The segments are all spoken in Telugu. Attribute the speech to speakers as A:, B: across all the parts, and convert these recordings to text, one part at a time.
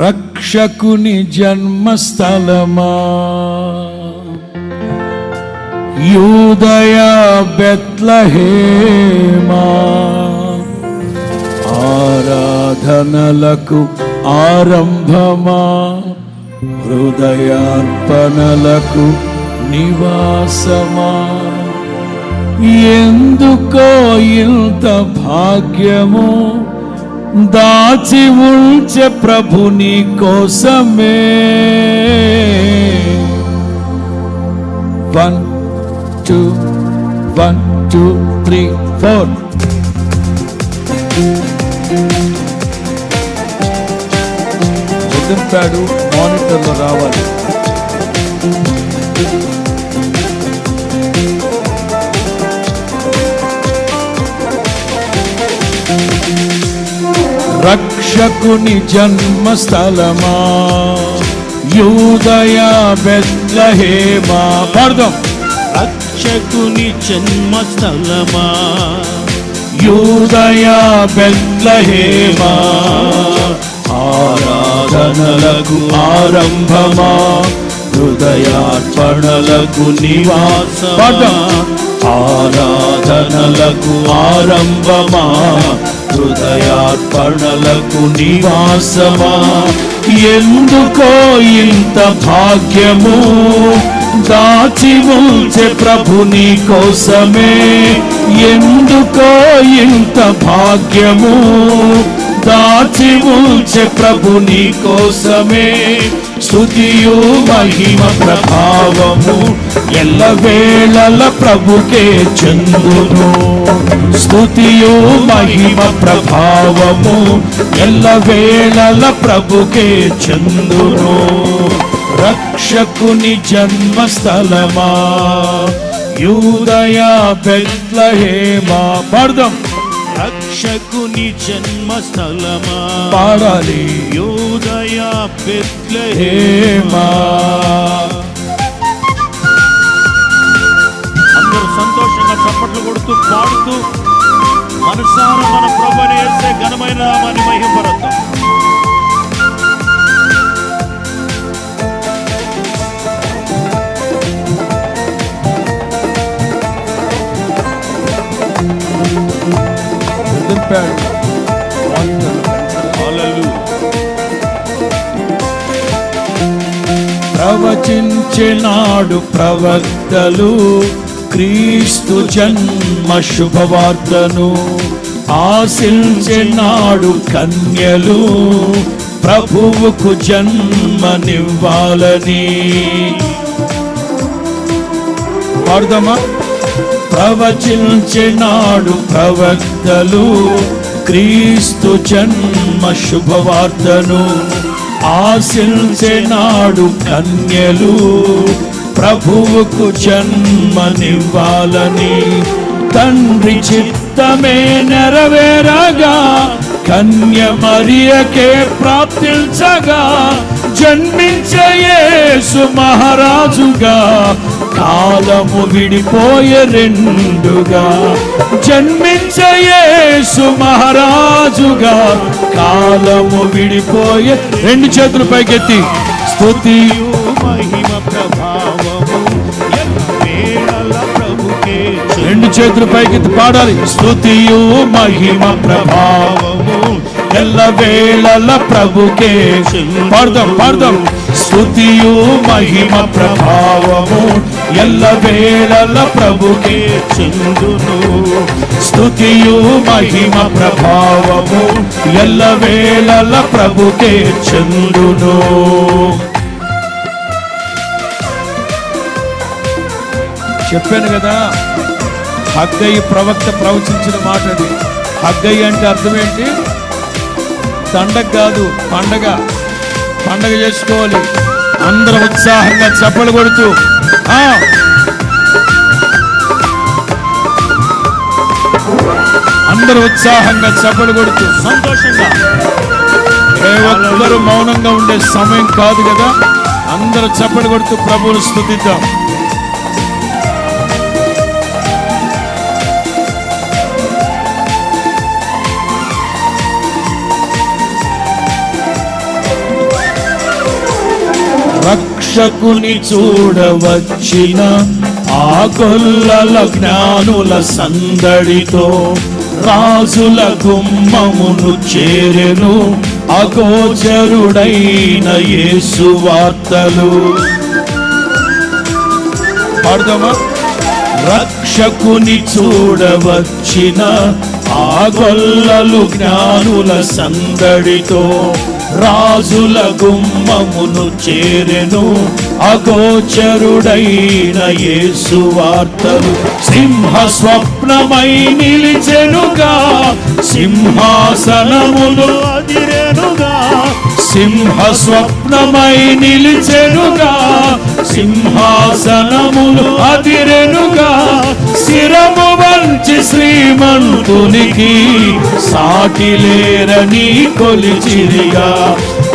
A: రక్షకుని జన్మస్థలమా? యూదయ బెత్లహేమా? ఆరాధనలకు ఆరంభమా? హృదయార్పణలకు నివాసమా? ఎందుకో ఇంత భాగ్యమో? దాచి ఉంచే ప్రభుని కోసమే. One two one two three four pad మానిటర్లో రావాలి. రక్షకుని జన్మస్థలమా? యూదయ బెత్లహేమా? పాడదాం.
B: రక్షకుని జన్మస్థలమా?
A: యూదయ బెత్లహేమా? ఆరాధనలకు ఆరంభమా? హృదయార్పణలకు
B: పాడదాం.
A: ఆరాధనలకు ఆరంభమా? హృదయార్పణలకు నివాసమా? ఎందుకో ఇంత భాగ్యము? దాచి ఉంచే ప్రభుని కోసమే. ఎందుకో ఇంత భాగ్యము? దాచి ఉంచే ప్రభుని కోసమే. స్థుతియు మహిమ ప్రభావము. ఎల్ల వేళల ప్రభుకే చెందును. స్థుతియు మహిమ ప్రభావము. ఎల్ల వేళల ప్రభుకే చెందును. రక్షకుని జన్మస్థలమా. యూదయ బెత్లహేమా. పాడదాం.
B: రక్షకుని జన్మస్థలమా?
A: పాడాలి.
B: యోదయ బెత్లహేమా
A: హేమా
B: అందరూ సంతోషంగా చప్పట్లు కొడుతూ పాడుతూ మనసారా మన ప్రభుని వేసే ఘనమైన నామాన్ని
A: నాడు ప్రవక్తలు. క్రీస్తు జన్మ శుభవార్తను ఆశించినాడు కన్యలు. ప్రభువుకు జన్మనివ్వాలని పాడదామా? ప్రవచించినాడు ప్రవక్తలు. క్రీస్తు జన్మ శుభవార్తను ఆశించినాడు కన్యలు ప్రభువుకు జన్మనివ్వాలని తండ్రి చిత్తమే నెరవేరగా కన్య మరియకే ప్రాప్తించగా జన్మించయేసు మహారాజుగా కాలము విడిపోయే రెండుగా జన్మించే మహారాజుగా కాలము విడిపోయే రెండు చేతులు పైకెత్తి స్తుతి
B: మహిమ ప్రభావము ప్రభుకే
A: రెండు చేతులు పైకెత్తి పాడాలి స్తుతియు మహిమ ప్రభావము ఎల్ల వేళల ప్రభుకే పాడదాం పాడదాం స్తుతియు మహిమ ప్రభావము ఎల్ల వేళల ప్రభుకే
B: చెందును.
A: స్థుతియు మహిమ ప్రభావము ఎల్ల వేళల ప్రభుకే చందును. చెప్పాను కదా హగ్గయ్య ప్రవక్త ప్రవచించిన మాట అది. హగ్గయ్య అంటే అర్థం ఏంటి? దండగ కాదు పండగ. పండగ చేసుకోవాలి. అందరూ ఉత్సాహంగా చప్పలు కొడుతూ అందరూ ఉత్సాహంగా చప్పలు కొడుతూ
B: సంతోషంగా.
A: ఏ ఒక్కరు మౌనంగా ఉండే సమయం కాదు కదా? అందరూ చప్పలు కొడుతూ ప్రభువును స్థుతిద్దాం రక్షకుని చూడవచ్చిన ఆ జ్ఞానుల సందడితో రాజుల గుమ్మమును చేరెను అగోచరుడైన యేసు వార్తలు. పాడదామా? రక్షకుని చూడవచ్చిన ఆ గొల్లలు జ్ఞానుల సందడితో రాజుల గుమ్మమును చేరెను అగోచరుడైన యేసు వార్తలు. సింహ స్వప్నమై నిలిచెనుగా సింహాసనములు
B: అదిరెనుగా
A: సింహ స్వప్నమై నిలిచెనుగా సింహాసనములు అదిరెనుగా శిరము వంచి శ్రీమంతునికి సాటిలేరని కొలిచిరిగా.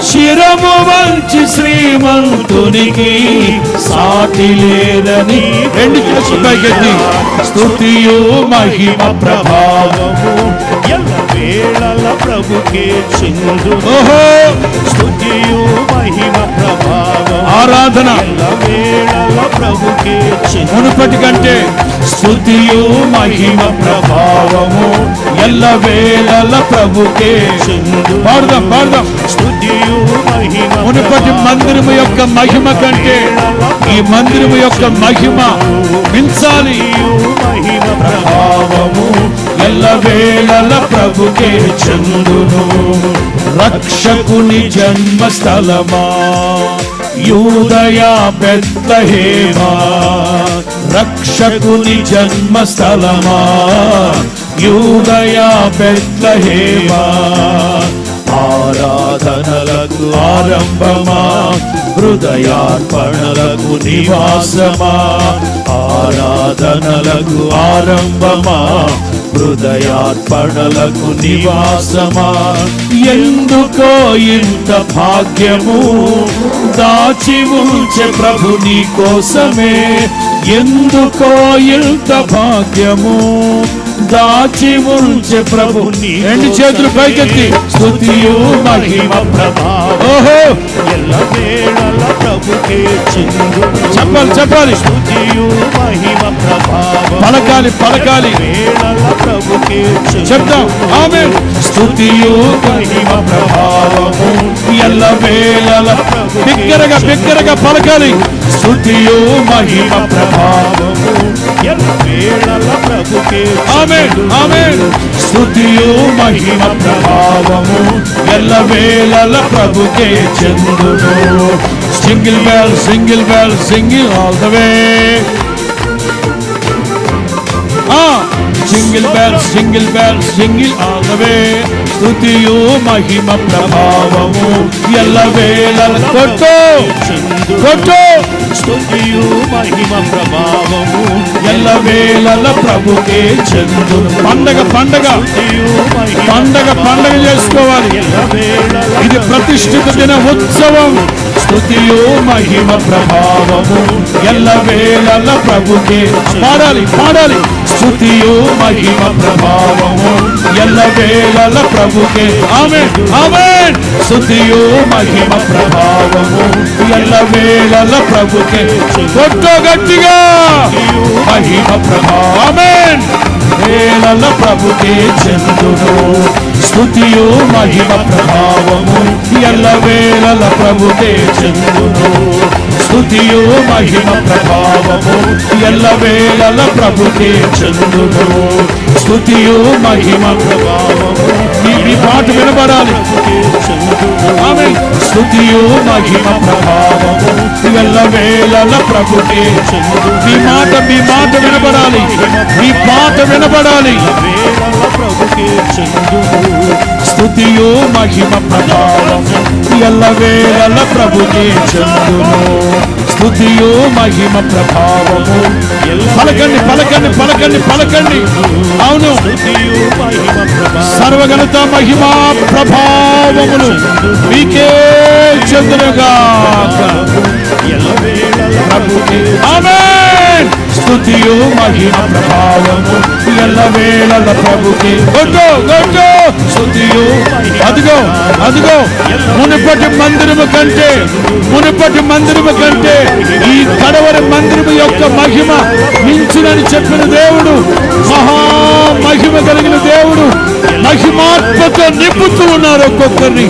A: శిరము వంచి శ్రీమంతునికి సాటిలేరని రెండు స్తుతియు మహిమ ప్రభావము.
B: ప్రభుకే చిందు
A: ఓహో!
B: స్తుతియు మహిమ ప్రభావం.
A: ఆరాధన.
B: వేళల ప్రభుకే చిందు
A: మునుపటి కంటే స్థుతియు మహిమ ప్రభావము. ఎల్ల వేళల ప్రభుకే పాడదాం పాడదాం.
B: స్తుతియు మహిమ
A: మునుపటి మందిరము యొక్క మహిమ కంటే ఈ మందిరము యొక్క మహిమ మించాలి.
B: మహిమ ప్రభావము.
A: ఎల్ల వేళల ప్రభుకే చందును. రక్షకుని జన్మస్థలమా? యూదయా బెత్లహేమా? రక్షకుని జన్మస్థలమా? యూదయా బెత్లహేమా? ఆరాధనలకు ఆరంభమా? హృదయార్పణలకు నివాసమా? ఆరాధనలకు ఆరంభమా? హృదయార్పణలకు నివాసమా? ఎందుకో ఇంత భాగ్యము? దాచి ఉంచే ప్రభు నీ కోసమే. ఎందుకో ఇంత భాగ్యము? దాచి ఉంచే ప్రభు రెండు చేతులు పైకెత్తి. స్తుతియు మహిమ
B: ప్రభావం.
A: ఓహో.
B: ఎల్ల వేళల ప్రభుకే చిందు
A: చెప్పాలి చెప్పాలి.
B: స్తుతియు మహిమ ప్రభావం.
A: పలకాలి పలకాలి.
B: వేళల ప్రభుకే
A: చెప్తాం ఆమె స్తుతియు మహిమ ప్రభావము. ఎల్ల వేళల బిగ్గరగా బిగ్గరగా పలకాలి. స్తుతియు మహిమ ప్రభావము
B: ఎల్ల వేళల ప్రభుకే
A: ఆమె ఆమె స్తుతియు మహిమ ప్రభావము ఎల్ల వేళల ప్రభుకే చెందును. Single bell single bell single all the way. Single bell single bell single all the way. స్తుతియు మహిమ ప్రభావము ఎల్ల వేళల కొట్టు. కొట్టు.
B: మహిమ ప్రభావము.
A: ఎల్ల వేళల ప్రభుకే చెందు పండగ పండగ. పండగ పండగ చేసుకోవాలి. ఇది ప్రతిష్ఠిత దిన ఉత్సవం. స్థుతియు మహిమ ప్రభావము. ఎల్ల వేళల ప్రభుకే. పాడాలి పాడాలి. స్థుతియు మహిమ ప్రభావము. ఎల్ల వేళల ప్రభుకే. ఆమె ఆమె స్థుతియు మహిమ ప్రభావము. ఎల్ల వేళల ప్రభుకే. కొట్టు గట్టిగా. మహిమ ప్రభావమేన్ వేళల ప్రభుకే చెందును. స్థుతియు మహిమ ప్రభావము. ఎల్ల వేళ గల ప్రభుకే చెందును. స్థుతియు మహిమ ప్రభావము ఎల్ల వేళల ప్రభుకే చెందును. స్థుతియు మహిమ ప్రభావము ఈ పాట వినబడాలి. స్థుతియు మహిమ ప్రభావము ఎల్ల వేళల ప్రభుకే చెందును. మీ మాట మీ మాట వినబడాలి. మీ పాట వినబడాలి.
B: చిందు
A: స్తుతియు మహిమ ప్రభావము ఎల్ల వేళల ప్రభుకే చెందును స్తుతియు మహిమ ప్రభావము పలకండి పలకండి పలకండి పలకండి. అవును.
B: ప్రభావం
A: సర్వగణత మహిమ ప్రభావములు మీకే చెందునుగా
B: ప్రభుకే
A: ఆమేన్. స్తుతియు మహిమ ప్రభావము ఎల్లవేళల ప్రభుకి. కొట్టు కొట్టు స్తుతియు అదిగో అదిగో మునుపటి మందిరము కంటే మునుపటి మందిరము కంటే ఈ కడవరి మందిరము యొక్క మహిమ మించునని చెప్పిన దేవుడు మహా మహిమ కలిగిన దేవుడు మహిమాత్మతో నింపుతూ ఉన్నారు ఒక్కొక్కరిని.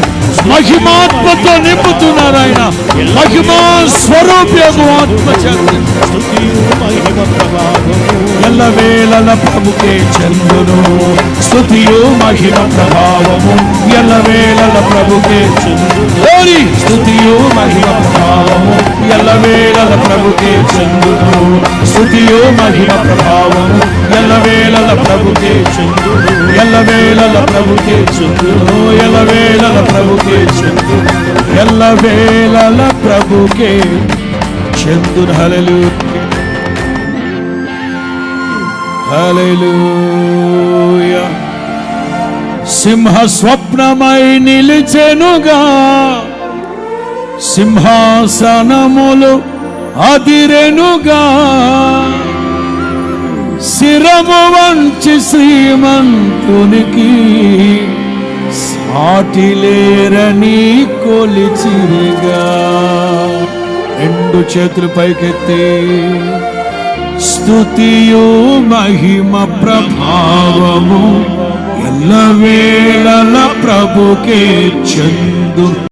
A: మహిమాత్మతో నింపుతున్నారు ఆయన. మహిమా స్వరూపయోగ ఆత్మ ఎల్లవేళల ప్రభుకే చందును స్థుతియు మహిమ ప్రభావము. ఎల్లవేళల ప్రభుకే చందుని స్థుతియు మహిమ ప్రభావము. ఎల్లవేళల ప్రభుకే చందును స్థుతియో మహిమ ప్రభావము ఎల్లవేళల ప్రభుకే చందును ఎల్లవేళల ప్రభుకే చందును ఎల్లవేళల ప్రభుకే చందును ఎల్లవేళల ప్రభుకే చందును హలలు హలలు సింహ స్వప్నమై నిలిచెనుగా. సింహాసనములు అదిరెనుగా. శిరము వంచి శ్రీమంతునికి సాటిలేరని కొలిచిరిగా. రెండు చేతులు పైకెత్తి స్థుతియు మహిమ ప్రభావము ఎల్లవేళల ప్రభుకే చందు.